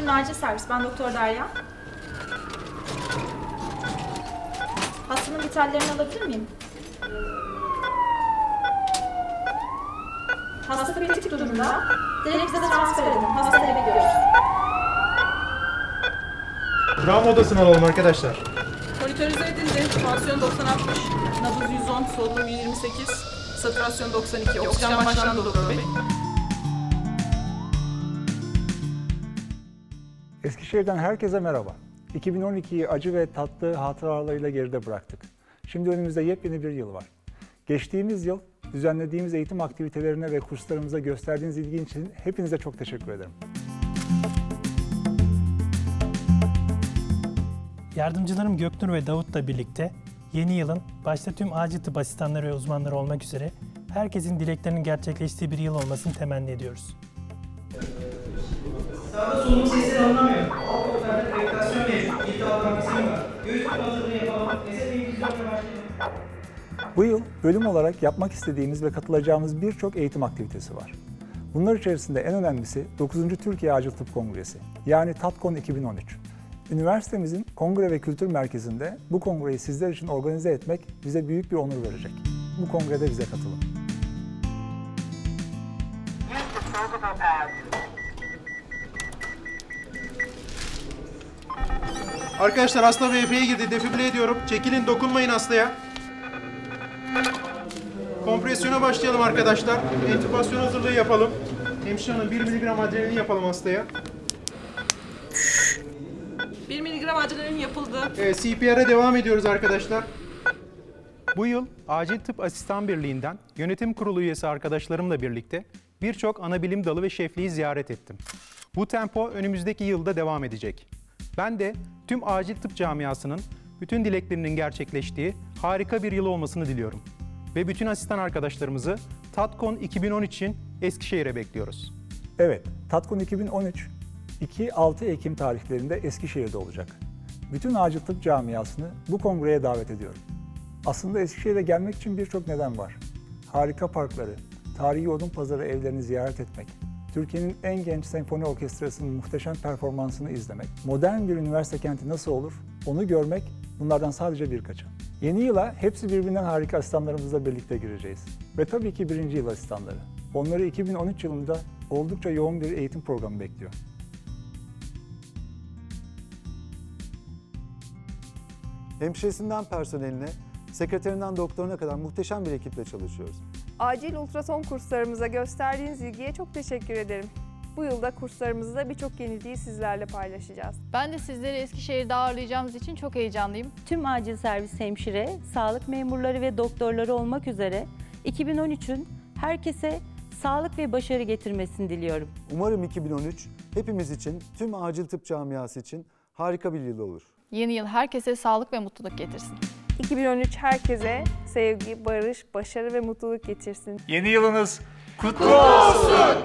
acil servis. Ben Doktor Derya. Hastanın vitallerini alabilir miyim? Hasta kritik durumda. Direkt bize transfer edin. Hasta eve gidiyoruz. Travma odasını alalım arkadaşlar. Monitörize edildi. Tansiyon 90-60, nabız 110, solunum 28, saturasyon 92. Oksijen başlandı doktor bey. Eskişehir'den herkese merhaba. 2012'yi acı ve tatlı hatıralarıyla geride bıraktık. Şimdi önümüzde yepyeni bir yıl var. Geçtiğimiz yıl düzenlediğimiz eğitim aktivitelerine ve kurslarımıza gösterdiğiniz ilgi için hepinize çok teşekkür ederim. Yardımcılarım Göknur ve Davut'la birlikte yeni yılın başta tüm acil tıp asistanları ve uzmanları olmak üzere herkesin dileklerinin gerçekleştiği bir yıl olmasını temenni ediyoruz. Sağda solunum sesleri alınamıyor. Alt koltuklarda rekrütasyon mevcut. Altından kısım var. Göğüs tüpü hazırlığı yapalım. Nefes infüzyonla başlayalım. Bu yıl bölüm olarak yapmak istediğimiz ve katılacağımız birçok eğitim aktivitesi var. Bunlar içerisinde en önemlisi 9. Türkiye Acil Tıp Kongresi yani TATKON 2013. Üniversitemizin Kongre ve Kültür Merkezi'nde bu kongreyi sizler için organize etmek bize büyük bir onur verecek. Bu kongrede bize katılın. Arkadaşlar hasta VF'ye girdi. Defibre ediyorum. Çekilin dokunmayın hastaya. Kompresyona başlayalım arkadaşlar. Entübasyon hazırlığı yapalım. Hemşire hanım 1 mg adrenalin yapalım hastaya. 1 miligram adrenalin yapıldı. Evet, CPR'e devam ediyoruz arkadaşlar. Bu yıl Acil Tıp Asistan Birliği'nden yönetim kurulu üyesi arkadaşlarımla birlikte birçok ana bilim dalı ve şefliği ziyaret ettim. Bu tempo önümüzdeki yılda devam edecek. Ben de tüm acil tıp camiasının bütün dileklerinin gerçekleştiği harika bir yıl olmasını diliyorum. Ve bütün asistan arkadaşlarımızı TATKON 2013 için Eskişehir'e bekliyoruz. Evet, Tatkon 2013 2-6 Ekim tarihlerinde Eskişehir'de olacak. Bütün acil tıp camiasını bu kongreye davet ediyorum. Aslında Eskişehir'e gelmek için birçok neden var. Harika parkları, tarihi odun pazarı evlerini ziyaret etmek, Türkiye'nin en genç senfoni orkestrasının muhteşem performansını izlemek, modern bir üniversite kenti nasıl olur onu görmek bunlardan sadece birkaçı. Yeni yıla hepsi birbirinden harika asistanlarımızla birlikte gireceğiz. Ve tabii ki birinci yıl asistanları. Onları 2013 yılında oldukça yoğun bir eğitim programı bekliyor. Hemşiresinden personeline, sekreterinden doktoruna kadar muhteşem bir ekiple çalışıyoruz. Acil ultrason kurslarımıza gösterdiğiniz ilgiye çok teşekkür ederim. Bu yılda kurslarımızda birçok yeniliği sizlerle paylaşacağız. Ben de sizleri Eskişehir'de ağırlayacağımız için çok heyecanlıyım. Tüm acil servis hemşire, sağlık memurları ve doktorları olmak üzere 2013'ün herkese sağlık ve başarı getirmesini diliyorum. Umarım 2013 hepimiz için, tüm acil tıp camiası için harika bir yıl olur. Yeni yıl herkese sağlık ve mutluluk getirsin. 2013 herkese sevgi, barış, başarı ve mutluluk getirsin. Yeni yılınız kutlu olsun!